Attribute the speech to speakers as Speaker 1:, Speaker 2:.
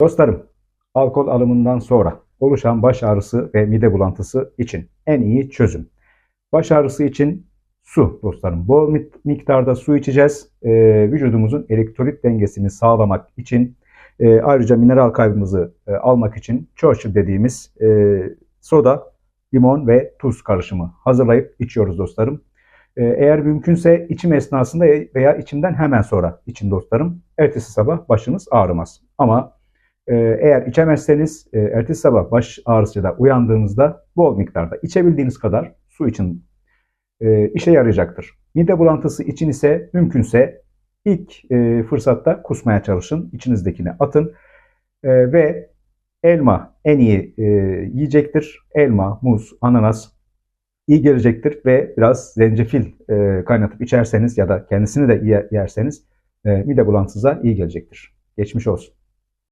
Speaker 1: Dostlarım, alkol alımından sonra oluşan baş ağrısı ve mide bulantısı için en iyi çözüm. Baş ağrısı için su dostlarım. Bol mi- miktarda su içeceğiz. Ee, vücudumuzun elektrolit dengesini sağlamak için e, ayrıca mineral kaybımızı e, almak için Churchill dediğimiz e, soda, limon ve tuz karışımı hazırlayıp içiyoruz dostlarım. Ee, eğer mümkünse içim esnasında veya içimden hemen sonra için dostlarım. Ertesi sabah başınız ağrımaz. Ama Eğer içemezseniz e, ertesi sabah baş ağrısıyla uyandığınızda bol miktarda içebildiğiniz kadar su için e, işe yarayacaktır. Mide bulantısı için ise mümkünse ilk e, fırsatta kusmaya çalışın. İçinizdekini atın E, ve elma en iyi e, yiyecektir. Elma, muz, ananas iyi gelecektir ve biraz zencefil e, kaynatıp içerseniz ya da kendisini de ye- yerseniz e, mide bulantınıza iyi gelecektir. Geçmiş olsun.